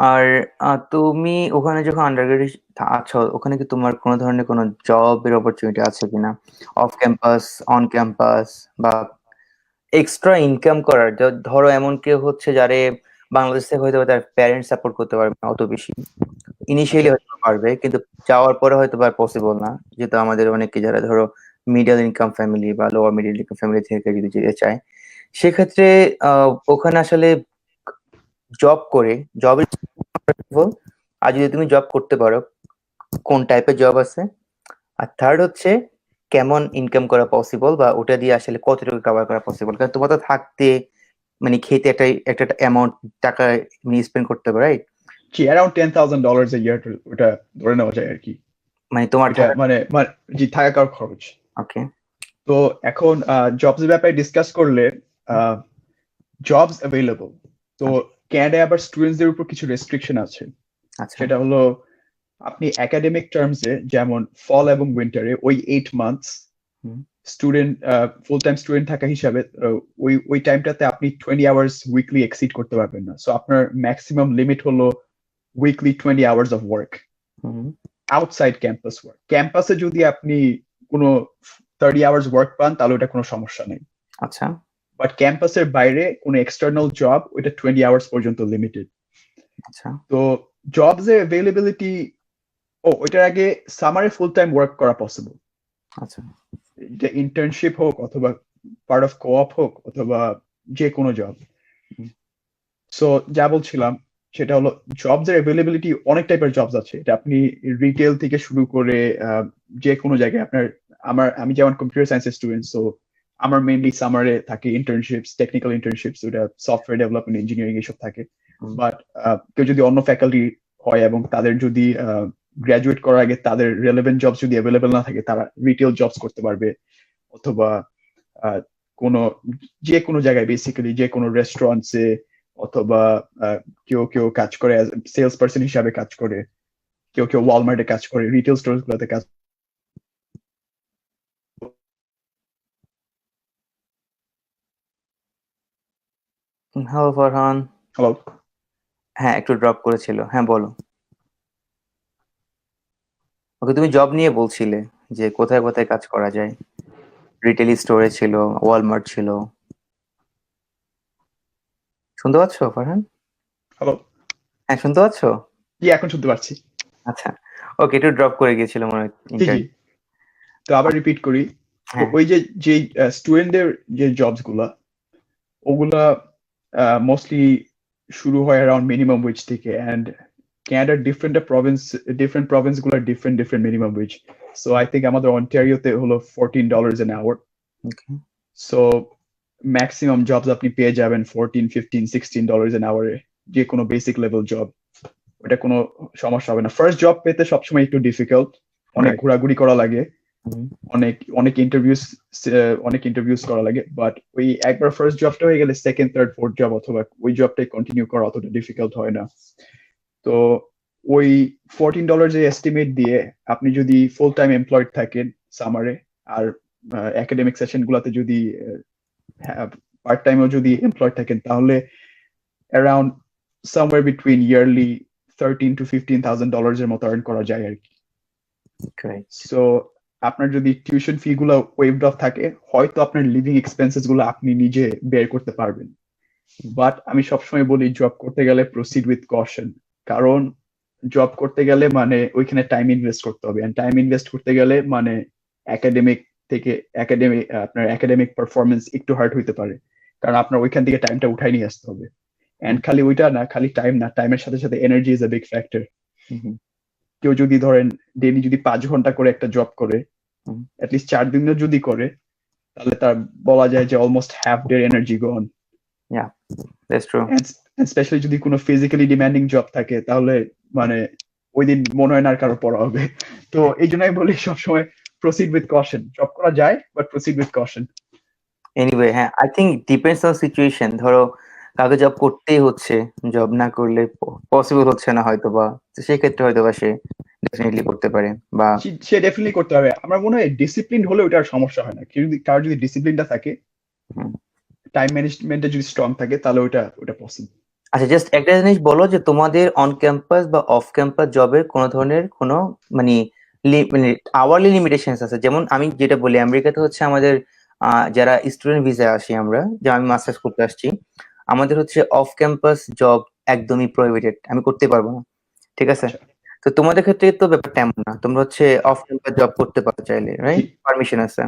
আর তুমি ওখানে যখন আন্ডারগ্রেড আছো ওখানে কি তোমার কোনো ধরনের কোনো জবের অপরচুনিটি আছে কিনা? অফ ক্যাম্পাস অন ক্যাম্পাস বা এক্সট্রা ইনকাম করার? ধরো এমন কেউ হচ্ছে যারে বাংলাদেশ থেকে হয়তো তার প্যারেন্টস সাপোর্ট করতে পারবে না অত বেশি। ইনিশিয়ালি হয়তো পারবে কিন্তু যাওয়ার পরে হয়তো বা পসিবল না। যেহেতু আমাদের অনেকে যারা ধরো মিডল ইনকাম ফ্যামিলি বা লোয়ার মিডল ইনকাম ফ্যামিলি থেকে যদি যেতে চায় সেক্ষেত্রে আহ, ওখানে আসলে জব করে জবের আর যদি তুমি জব করতে পারো কোন টাইপের জব আছে? আর থার্ড হচ্ছে কেমন ইনকাম করা পসিবল বা ওটা দিয়ে আসলে কতটুকু কভার করা পসিবল কারণ তোমার তো থাকতে মানে খেতে একটা একটা অ্যামাউন্ট টাকা স্পেন্ড করতে হবে right G around ten thousand dollars a year ওটা ধরে নেওয়া যায় আর কি মানে তোমার মানে মানে জি থাকা খরচ। ওকে তো এখন জবস ব্যাপারে ডিসকাস করলে জবস অ্যাভেলেবল তো ক্যানাডায় আবার স্টুডেন্টসদের উপর কিছু রেস্ট্রিকশন আছে। আচ্ছা। সেটা হলো আপনি একাডেমিক টার্মসে যেমন ফল এবং উইন্টারে ওই eight months. Student full time student থাকা হিসাবে ওই ওই টাইমটাতে আপনি টোয়েন্টি আওয়ার্স উইকলি এক্সিড করতে পারবেন না। সো আপনার ম্যাক্সিমাম লিমিট হলো weekly twenty hours of work outside campus work ক্যাম্পাসে যদি আপনি কোনো থার্টি আওয়ার্স ওয়ার্ক পান তাহলে ওটা কোনো সমস্যা নেই। আচ্ছা। বাট ক্যাম্পাসের বাইরে কোনো এক্সটার্নাল জব ওইটা টোয়েন্টি আওয়ার্স পর্যন্ত লিমিটেড আচ্ছা। তো জবস এর অ্যাভেলেবিলিটি ও ওইটার আগে সামারে ফুল টাইম ওয়ার্ক করা পসিবল আচ্ছা। যে ইন্টার্নশিপ হোক অথবা পার্ট অফ কোঅপ হোক অথবা যে কোনো জব সো যা বলছিলাম সেটা হলো জবস এর অ্যাভেলেবিলিটি অনেক টাইপের জবস আছে। এটা আপনি রিটেল থেকে শুরু করে যে কোনো জায়গায় আপনার আমার আমি যেমন কম্পিউটার সায়েন্সের স্টুডেন্ট সো আমার মেইনলি সামারে থাকে ইন্টার্নশিপস টেকনিক্যাল ইন্টার্নশিপস ওটা সফটওয়্যার ডেভেলপমেন্ট ইঞ্জিনিয়ারিং এসব থাকে। বাট কেউ যদি অন্য ফ্যাকাল্টি হয় এবং তাদের যদি গ্রাজুয়েট করার আগে তাদের রেলেভেন্ট জবস যদি অ্যাভেলেবেল না থাকে তারা রিটেল জবস করতে পারবে। অথবা কোনো যে কোনো জায়গায় বেসিক্যালি যে কোনো রেস্টুরেন্টসে অথবা কেউ কেউ কাজ করে সেলস পার্সন হিসাবে কাজ করে কেউ কেউ ওয়ালমার্টে কাজ করে রিটেল স্টোর গুলোতে কাজ হ্যালো ফরহান হ্যালো হ্যাঁ একটু ড্রপ করেছিল। হ্যাঁ বলো। ওকে তুমি জব নিয়ে বলছিলে যে কোথায় কোথায় কাজ করা যায়। রিটেল স্টোরে ছিল ওয়ালমার্ট ছিল। শুনতে পাচ্ছ ফারহান হ্যালো হ্যাঁ শুনতে পাচ্ছ? জি এখন শুনতে পারছি। আচ্ছা। ওকে একটু ড্রপ করে গিয়েছিল মনে হয় জি তো আবার রিপিট করি। হ্যাঁ। ওই যে যে স্টুডেন্টদের যে জবসগুলা ওগুলা মোস্টলি শুরু হয় অ্যারাউন্ড মিনিমাম ওয়েজ থেকে অ্যান্ড ক্যানাডার different province different প্রভিন্সগুলার different different minimum wage so I think আমাদের অন্টারিওতে হলো fourteen dollars an hour so maximum jobs আপনি পেয়ে যাবেন fourteen fifteen sixteen dollars an আওয়ারে যে কোনো বেসিক লেভেল জব ওটা কোনো সমস্যা হবে না। ফার্স্ট জব পেতে সবসময় একটু ডিফিকাল্ট অনেক ঘোরাঘুরি করা লাগে। অনেক অনেক ইন্টারভিউস অনেক ইন্টারভিউস করা লাগে বাট ওই একবার ফার্স্ট জবটা হয়ে গেলে সেকেন্ড থার্ড ফোর্থ জব অথবা ওই জবটাই কন্টিনিউ করা অতটা ডিফিকাল্ট হয় না। তো ওই ফোরটিন ডলার যে এস্টিমেট দিয়ে আপনি যদি ফুল টাইম এমপ্লয়েড থাকেন সামারে আর একাডেমিক সেশন গুলাতে যদি পার্ট টাইমেও যদি এমপ্লয়েড থাকেন তাহলে around somewhere between yearly thirteen to fifteen thousand dollars এর মতো আর্ন করা যায় আর কি। সো আপনার যদি টিউশন ফি গুলো ওয়েভড অফ থাকে, হয়তো আপনার লিভিং এক্সপেন্সেসগুলো আপনি নিজে বের করতে পারবেন। বাট আমি সবসময় বলি জব করতে গেলে প্রসিড উইথ কশন কারণ জব করতে গেলে মানে ওইখানে টাইম ইনভেস্ট করতে হবে। টাইম ইনভেস্ট করতে গেলে মানে একাডেমিক থেকে একাডেমিক আপনার একাডেমিক পারফরমেন্স একটু হার্ড হইতে পারে। কারণ আপনার ওইখান থেকে টাইমটা উঠাই নিয়ে আসতে হবে। এন্ড খালি ওইটা না, খালি টাইম না টাইমের সাথে সাথে energy is a big factor. কেউ যদি ধরেন ডেলি যদি পাঁচ ঘণ্টা করে একটা জব করে। অ্যাটলিস্ট চার দিনও যদি করে তাহলে তার বলা যায় যে অলমোস্ট হ্যাফ ডের এনার্জি গন. স্পেশালি যদি কোনো ফিজিক্যালি ডিমান্ডিং জব থাকে তাহলে মানে ওই দিন মনে হয় না আর কারও পড়া হবে। তো এই জন্যই বলি সবসময় প্রসিড উইথ কশন জব করা যায় but proceed with caution anyway হ্যাঁ I think depends on situation ধরো কাউকে জব করতেই হচ্ছে জব না করলে পসিবল হচ্ছে না হয়তো বা সেক্ষেত্রে হয়তো বা সে ডেফিনেটলি করতে পারে বা সে ডেফিনেটলি করতে হবে আমার মনে হয় ডিসিপ্লিন হলে ওটার সমস্যা হয় না। কেউ যদি কারোর যদি ডিসিপ্লিনটা থাকে। টাইম ম্যানেজমেন্টে যদি স্ট্রং থাকে তাহলে ওটা ওটা পসিবল আচ্ছা জাস্ট একটা জিনিস বলো যে তোমাদের অন ক্যাম্পাস বা অফ ক্যাম্পাস জবের কোনো ধরনের কোনো মানে মানে আওয়ারলি লিমিটেশনস আছে? যেমন আমি যেটা বলি আমেরিকাতে হচ্ছে আমাদের যারা স্টুডেন্ট ভিসায় আসি আমরা যে আমি মাস্টার্স করতে আসছি আমাদের হচ্ছে অফ ক্যাম্পাস জব একদমই প্রহিবিটেড আমি করতে পারব না ঠিক আছে? আচ্ছা। তো তোমাদের ক্ষেত্রে তো ব্যাপারটা এমন না তোমরা হচ্ছে অফ ক্যাম্পাস জব করতে পারো চাইলে রাইট পারমিশন আছে।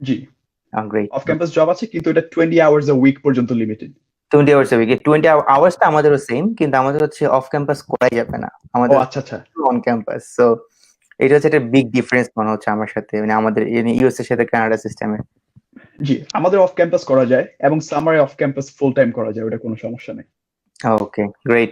জি। গ্রেট অফ ক্যাম্পাস জব আছে কিন্তু এটা টোয়েন্টি আওয়ার্স এ উইক পর্যন্ত লিমিটেড টোয়েন্টি আওয়ার্স উইকে টোয়েন্টি আওয়ার্সটা আমাদেরও সেম কিন্তু আমাদের হচ্ছে অফ ক্যাম্পাস করাই যাবে না। ও আমাদের আচ্ছা। আচ্ছা অন ক্যাম্পাস সো এটা হচ্ছে একটা বিগ ডিফারেন্স মনে হচ্ছে আমার সাথে মানে আমাদের ইউএস এর সাথে কানাডা সিস্টেমে জি, আমাদের অফ ক্যাম্পাস করা যায় এবং সামারে অফ ক্যাম্পাস ফুল টাইম করা যায়, ওটা কোনো সমস্যা নেই। Okay great